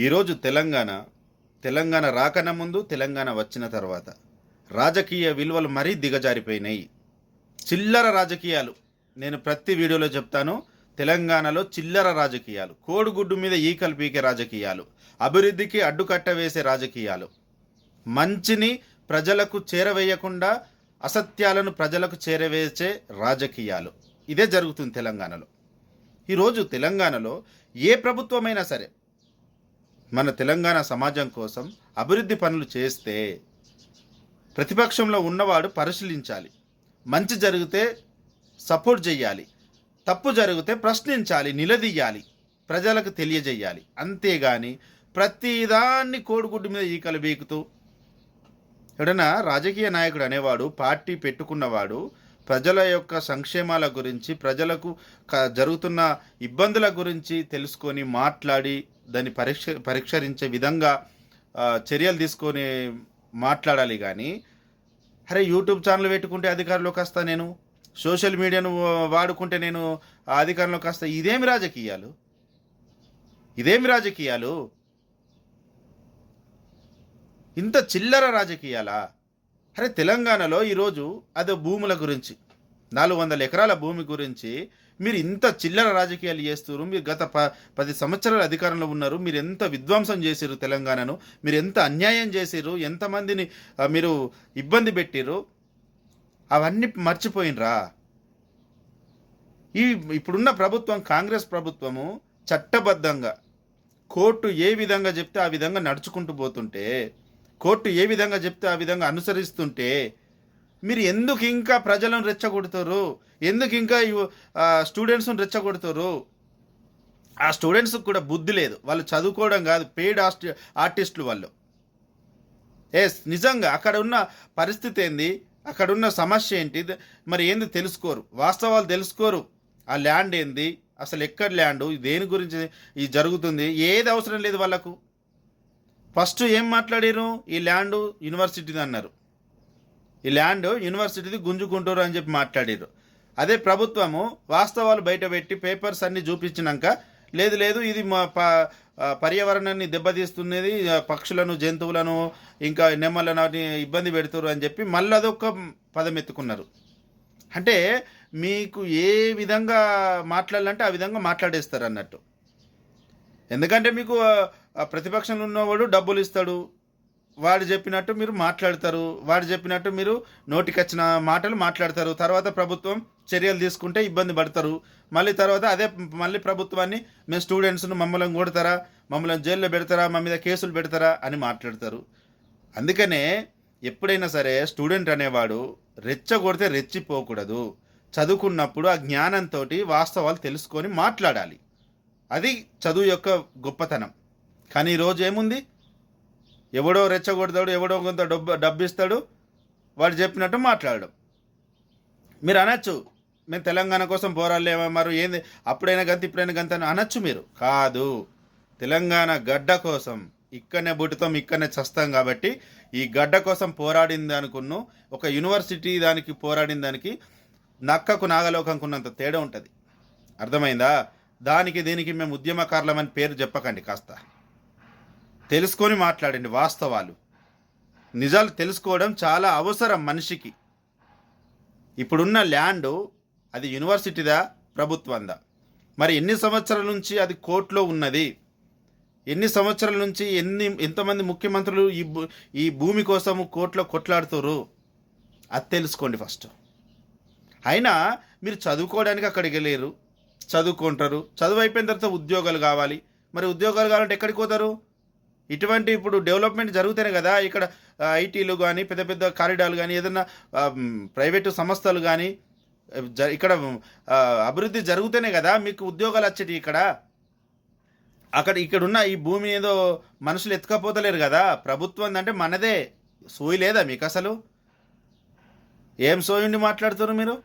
ఈరోజు తెలంగాణ తెలంగాణ రాకన ముందు తెలంగాణ వచ్చిన తర్వాత రాజకీయ విలువలు మరీ దిగజారిపోయినాయి. చిల్లర రాజకీయాలు. నేను ప్రతి వీడియోలో చెప్తాను తెలంగాణలో చిల్లర రాజకీయాలు. కోడిగుడ్డు మీద ఈకలు పీకే రాజకీయాలు. అభివృద్ధికి అడ్డుకట్ట వేసే రాజకీయాలు. మంచిని ప్రజలకు చేరవేయకుండా అసత్యాలను ప్రజలకు చేరవేసే రాజకీయాలు. ఇదే జరుగుతుంది తెలంగాణలో. ఈరోజు తెలంగాణలో ఏ ప్రభుత్వమైనా సరే మన తెలంగాణ సమాజం కోసం అభివృద్ధి పనులు చేస్తే ప్రతిపక్షంలో ఉన్నవాడు పరిశీలించాలి. మంచి జరిగితే సపోర్ట్ చేయాలి. తప్పు జరిగితే ప్రశ్నించాలి నిలదీయాలి ప్రజలకు తెలియజేయాలి. అంతేగాని ప్రతిదాన్ని కోడిగుడ్డు మీద ఈకలు బీకుతూ ఎవడన్నా రాజకీయ నాయకుడు అనేవాడు పార్టీ పెట్టుకున్నవాడు ప్రజల యొక్క సంక్షేమాల గురించి ప్రజలకు క- జరుగుతున్న ఇబ్బందుల గురించి తెలుసుకొని మాట్లాడి దాన్ని పరీక్ష పరీక్షరించే విధంగా చర్యలు తీసుకొని మాట్లాడాలి కానీ అరే యూట్యూబ్ ఛానల్ పెట్టుకుంటే అధికారంలోకి వస్తా నేను సోషల్ మీడియాను వాడుకుంటే నేను అధికారంలోకి వస్తా ఇదేమి రాజకీయాలు? ఇదేమి రాజకీయాలు? ఇంత చిల్లర రాజకీయాలా? అరే తెలంగాణలో ఈరోజు అదే భూముల గురించి నాలుగు వందల ఎకరాల భూమి గురించి మీరు ఇంత చిల్లర రాజకీయాలు చేస్తున్నారు మీరు గత ప పది సంవత్సరాల అధికారంలో ఉన్నారు మీరు ఎంత విధ్వంసం చేసిర్రు తెలంగాణను మీరు ఎంత అన్యాయం చేసిర్రు ఎంతమందిని మీరు ఇబ్బంది పెట్టిర్రు అవన్నీ మర్చిపోయినరా? ఈ ఇప్పుడున్న ప్రభుత్వం కాంగ్రెస్ ప్రభుత్వము చట్టబద్ధంగా కోర్టు ఏ విధంగా చెప్తే ఆ విధంగా నడుచుకుంటూ పోతుంటే కోర్టు ఏ విధంగా చెప్తే ఆ విధంగా అనుసరిస్తుంటే మీరు ఎందుకు ఇంకా ప్రజలను రెచ్చగొడతారు? ఎందుకు ఇంకా స్టూడెంట్స్ని రెచ్చగొడతారు? ఆ స్టూడెంట్స్కి కూడా బుద్ధి లేదు. వాళ్ళు చదువుకోవడం కాదు పెయిడ్ ఆర్టి ఆర్టిస్టులు వాళ్ళు. ఎస్ నిజంగా అక్కడ ఉన్న పరిస్థితి ఏంది? అక్కడ ఉన్న సమస్య ఏంటి? మరి ఏంది తెలుసుకోరు? వాస్తవాలు తెలుసుకోరు. ఆ ల్యాండ్ ఏంది? అసలు ఎక్కడ ల్యాండ్? దేని గురించి ఇది జరుగుతుంది? ఏది అవసరం లేదు వాళ్ళకు? ఫస్ట్ ఏం మాట్లాడారు ఈ ల్యాండ్ యూనివర్సిటీది అన్నారు. ఈ ల్యాండ్ యూనివర్సిటీది గుంజుకుంటారు అని చెప్పి మాట్లాడారు అదే ప్రభుత్వము వాస్తవాలు బయటపెట్టి పేపర్స్ అన్ని చూపించినాక లేదు లేదు ఇది మా ప పర్యావరణాన్ని దెబ్బతీస్తున్నది పక్షులను జంతువులను ఇంకా నెమ్మలను ఇబ్బంది పెడుతున్నారు అని చెప్పి మళ్ళీ అదొక పదం ఎత్తుకున్నారు. అంటే మీకు ఏ విధంగా మాట్లాడాలంటే ఆ విధంగా మాట్లాడేస్తారు అన్నట్టు. ఎందుకంటే మీకు ప్రతిపక్షంలో ఉన్నవాడు డబ్బులు ఇస్తాడు. వాడు చెప్పినట్టు మీరు మాట్లాడతారు. వాడు చెప్పినట్టు మీరు నోటికొచ్చిన మాటలు మాట్లాడతారు. తర్వాత ప్రభుత్వం చర్యలు తీసుకుంటే ఇబ్బంది పడతారు. మళ్ళీ తర్వాత అదే మళ్ళీ ప్రభుత్వాన్ని మేము స్టూడెంట్స్ను మమ్మల్ని కొడతారా? మమ్మల్ని జైల్లో పెడతారా? మా మీద కేసులు పెడతారా? అని మాట్లాడతారు. అందుకనే ఎప్పుడైనా సరే స్టూడెంట్ అనేవాడు రెచ్చగొడితే రెచ్చిపోకూడదు. చదువుకున్నప్పుడు ఆ జ్ఞానంతో వాస్తవాలు తెలుసుకొని మాట్లాడాలి. అది చదువు యొక్క గొప్పతనం. కానీ ఈరోజు ఏముంది? ఎవడో రెచ్చగొడతాడు ఎవడో కొంత డబ్బు డబ్బిస్తాడు వాడు చెప్పినట్టు మాట్లాడడం మీరు అనొచ్చు మేము తెలంగాణ కోసం పోరాడలేమో మరి? ఏంది? అప్పుడైనా గంత ఇప్పుడైనా గంత అనొచ్చు మీరు? కాదు. తెలంగాణ గడ్డ కోసం ఇక్కడనే బుట్టుతాం ఇక్కడనే చస్తాం కాబట్టి ఈ గడ్డ కోసం పోరాడింది అనుకున్ను ఒక యూనివర్సిటీ దానికి పోరాడిన దానికి నక్కకు నాగలోకంకున్నంత తేడా ఉంటుంది. అర్థమైందా? దానికి దీనికి మేము ఉద్యమకారులమని పేరు చెప్పకండి కాస్త. తెలుసుకొని మాట్లాడండి వాస్తవాలు. నిజాలు తెలుసుకోవడం చాలా అవసరం మనిషికి. ఇప్పుడున్న ల్యాండ్ అది యూనివర్సిటీదా? ప్రభుత్వందా? మరి ఎన్ని సంవత్సరాల నుంచి అది కోర్టులో ఉన్నది? ఎన్ని సంవత్సరాల నుంచి ఎన్ని ఎంతమంది ముఖ్యమంత్రులు ఈ భూ ఈ భూమి కోసము కోర్టులో కొట్లాడుతారు అది తెలుసుకోండి ఫస్ట్. అయినా మీరు చదువుకోవడానికి అక్కడికి వెళ్ళారు చదువుకుంటారు. చదువు అయిపోయిన తర్వాత ఉద్యోగాలు కావాలి. మరి ఉద్యోగాలు కావాలంటే ఎక్కడికి పోతారు? ఇటువంటి ఇప్పుడు డెవలప్మెంట్ జరుగుతేనే కదా ఇక్కడ ఐటీలు కానీ పెద్ద పెద్ద కారిడార్లు కానీ ఏదైనా ప్రైవేటు సంస్థలు కానీ జ- ఇక్కడ అభివృద్ధి జరుగుతేనే కదా మీకు ఉద్యోగాలు వచ్చేటి ఇక్కడ. అక్కడ ఇక్కడ ఉన్న ఈ భూమి ఏదో మనుషులు ఎత్తుకపోతలేరు కదా. ప్రభుత్వం అంటే మనదే. సోయి లేదా మీకు అసలు? ఏం సోయుండి మాట్లాడుతున్నారు మీరు?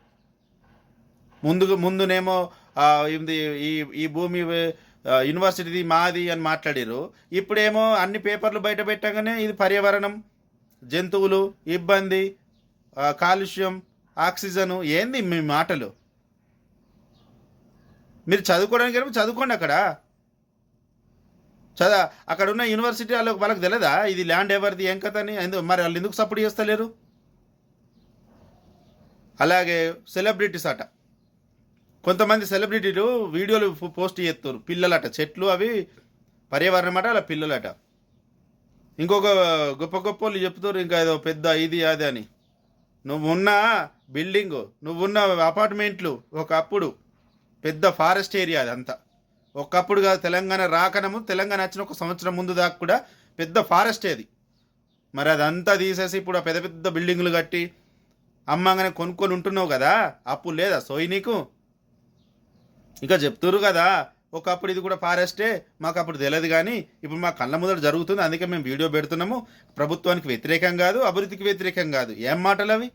ముందు ముందునేమో ఇది ఈ ఈ భూమి యూనివర్సిటీది మాది అని మాట్లాడారు ఇప్పుడేమో అన్ని పేపర్లు బయట పెట్టగానే ఇది పర్యావరణం జంతువులు ఇబ్బంది కాలుష్యం ఆక్సిజను ఏంది మీ మాటలు? మీరు చదువుకోవడానికి ఏమో చదువుకోండి అక్కడ. చదా అక్కడ ఉన్న యూనివర్సిటీ వాళ్ళకి వాళ్ళకి తెలియదా ఇది ల్యాండ్ ఎవరిది ఏం కథ అని? మరి వాళ్ళు ఎందుకు సపోర్ట్ చేస్తలేరు? అలాగే సెలబ్రిటీస్ అట. కొంతమంది సెలబ్రిటీలు వీడియోలు పోస్ట్ చేస్తారు. పిల్లలట. చెట్లు అవి పర్యావరణం అట అలా పిల్లలట. ఇంకొక గొప్ప గొప్ప వాళ్ళు చెప్తారు ఇంకా ఏదో పెద్ద ఇది అది అని. నువ్వున్న బిల్డింగ్ నువ్వున్న అపార్ట్మెంట్లు ఒకప్పుడు పెద్ద ఫారెస్ట్ ఏరియా అదంతా ఒకప్పుడు కాదు తెలంగాణ రాకనము తెలంగాణ వచ్చిన ఒక సంవత్సరం ముందు దాకా కూడా పెద్ద ఫారెస్ట్ అది. మరి అదంతా తీసేసి ఇప్పుడు ఆ పెద్ద పెద్ద బిల్డింగులు కట్టి అమ్మంగానే కొనుక్కొని ఉంటున్నావు కదా? అప్పు లేదా సోయి నీకు? ఇంకా చెప్తురు కదా ఒకప్పుడు ఇది కూడా ఫారెస్టే మాకు అప్పుడు తెలియదు కానీ ఇప్పుడు మా కళ్ళ ముందర జరుగుతుంది అందుకే మేము వీడియో పెడుతున్నాము. ప్రభుత్వానికి వ్యతిరేకం కాదు అభివృద్ధికి వ్యతిరేకం కాదు. ఏం మాటలు అవి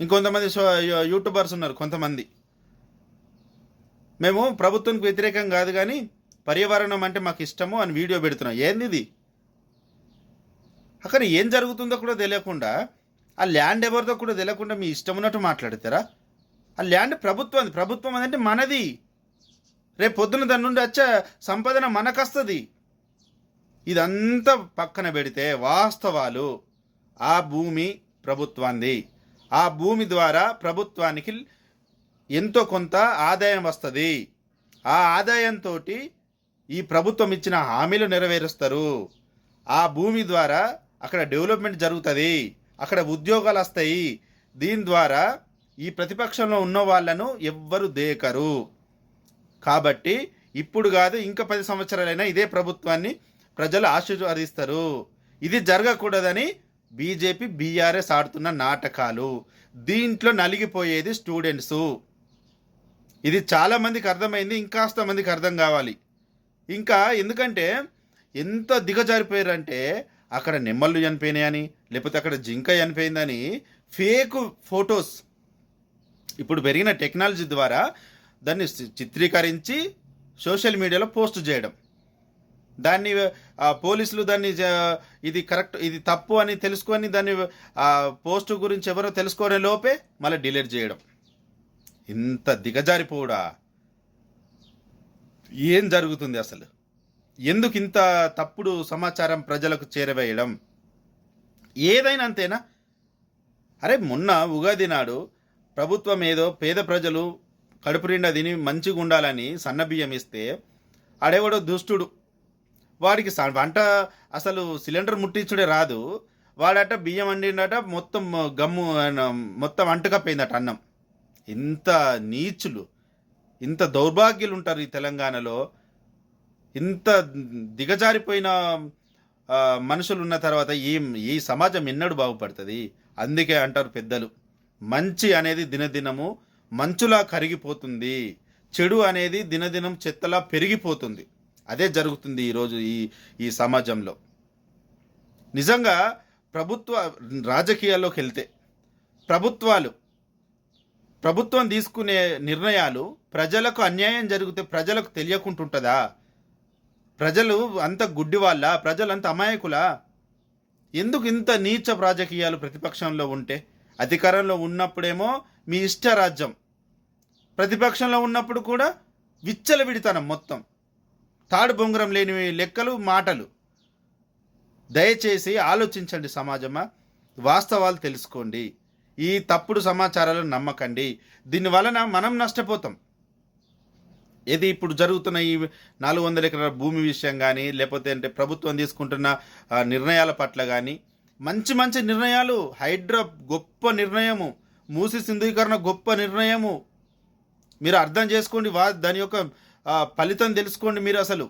ఇంకొంతమంది యూట్యూబర్స్ ఉన్నారు కొంతమంది. మేము ప్రభుత్వానికి వ్యతిరేకం కాదు కానీ పర్యావరణం అంటే మాకు ఇష్టము అని వీడియో పెడుతున్నాం. ఏంది ఇది? అక్కడ ఏం జరుగుతుందో కూడా తెలియకుండా ఆ ల్యాండ్ ఎవరిదో కూడా తెలియకుండా మీ ఇష్టం ఉన్నట్టు మాట్లాడతారా? ఆ ల్యాండ్ ప్రభుత్వం ప్రభుత్వం అదంటే మనది. రేపు పొద్దున దాని నుండి వచ్చే సంపాదన మనకొస్తుంది. ఇదంతా పక్కన పెడితే వాస్తవాలు. ఆ భూమి ప్రభుత్వాన్ని ఆ భూమి ద్వారా ప్రభుత్వానికి ఎంతో కొంత ఆదాయం వస్తుంది. ఆ ఆదాయంతో ఈ ప్రభుత్వం ఇచ్చిన హామీలు నెరవేరుస్తారు. ఆ భూమి ద్వారా అక్కడ డెవలప్మెంట్ జరుగుతుంది. అక్కడ ఉద్యోగాలు వస్తాయి. దీని ద్వారా ఈ ప్రతిపక్షంలో ఉన్న వాళ్ళను ఎవ్వరు దేకరు. కాబట్టి ఇప్పుడు కాదు ఇంకా పది సంవత్సరాలైనా ఇదే ప్రభుత్వాన్ని ప్రజలు ఆశీర్వదిస్తారు. ఇది జరగకూడదని బీజేపీ బీఆర్ఎస్ ఆడుతున్న నాటకాలు. దీంట్లో నలిగిపోయేది స్టూడెంట్సు. ఇది చాలామందికి అర్థమైంది ఇంకాస్త మందికి అర్థం కావాలి. ఇంకా ఎందుకంటే ఎంత దిగజారిపోయారంటే అక్కడ నెమ్మళ్ళు చనిపోయినాయని లేకపోతే అక్కడ జింక చనిపోయిందని ఫేక్ ఫొటోస్ ఇప్పుడు పెరిగిన టెక్నాలజీ ద్వారా దాన్ని చిత్రీకరించి సోషల్ మీడియాలో పోస్ట్ చేయడం. దాన్ని పోలీసులు దాన్ని ఇది కరెక్ట్ ఇది తప్పు అని తెలుసుకొని దాన్ని ఆ పోస్ట్ గురించి ఎవరో తెలుసుకునే లోపే మళ్ళీ డిలీట్ చేయడం. ఇంత దిగజారిపోడా ఏం జరుగుతుంది అసలు? ఎందుకు ఇంత తప్పుడు సమాచారం ప్రజలకు చేరవేయడం? ఏదైనా అంతేనా? అరే మొన్న ఉగాది నాడు ప్రభుత్వం ఏదో పేద ప్రజలు కడుపు నిండా తిని మంచిగా ఉండాలని సన్న బియ్యం ఇస్తే ఆడేవాడో దుష్టుడు. వాడికి వంట అసలు సిలిండర్ ముట్టించుడే రాదు. వాడట బియ్యం వండిండట మొత్తం గమ్ము మొత్తం అంటుకపోయిందట అన్నం. ఇంత నీచులు ఇంత దౌర్భాగ్యులు ఉంటారు ఈ తెలంగాణలో. ఇంత దిగజారిపోయిన మనుషులు ఉన్న తర్వాత ఈ ఈ సమాజం ఎన్నడూ బాగుపడుతుంది. అందుకే అంటారు పెద్దలు. మంచి అనేది దినదినము మంచులా కరిగిపోతుంది చెడు అనేది దినదినం చెత్తలా పెరిగిపోతుంది. అదే జరుగుతుంది ఈరోజు ఈ ఈ సమాజంలో. నిజంగా ప్రభుత్వ రాజకీయాల్లోకి వెళ్తే ప్రభుత్వాలు ప్రభుత్వం తీసుకునే నిర్ణయాలు ప్రజలకు అన్యాయం జరిగితే ప్రజలకు తెలియకుంటుంటుందా? ప్రజలు అంత గుడ్డి వాళ్ళ ప్రజలు అంత అమాయకులా? ఎందుకు ఇంత నీచ రాజకీయాలు ప్రతిపక్షంలో ఉంటే? అధికారంలో ఉన్నప్పుడేమో మీ ఇష్ట రాజ్యం ప్రతిపక్షంలో ఉన్నప్పుడు కూడా విచ్చలవిడితనం మొత్తం. తాడు బొంగరం లేని లెక్కలు మాటలు. దయచేసి ఆలోచించండి సమాజమా? వాస్తవాలు తెలుసుకోండి. ఈ తప్పుడు సమాచారాలను నమ్మకండి. దీని వలన మనం నష్టపోతాం. ఏది ఇప్పుడు జరుగుతున్న ఈ నాలుగు వందల ఎకరాల భూమి విషయం కానీ లేకపోతే అంటే ప్రభుత్వం తీసుకుంటున్న నిర్ణయాల పట్ల కానీ మంచి మంచి నిర్ణయాలు హైడ్రా గొప్ప నిర్ణయము మూసి సింధుకరణ గొప్ప నిర్ణయము. మీరు అర్థం చేసుకోండి వా దాని యొక్క ఫలితం తెలుసుకోండి మీరు అసలు.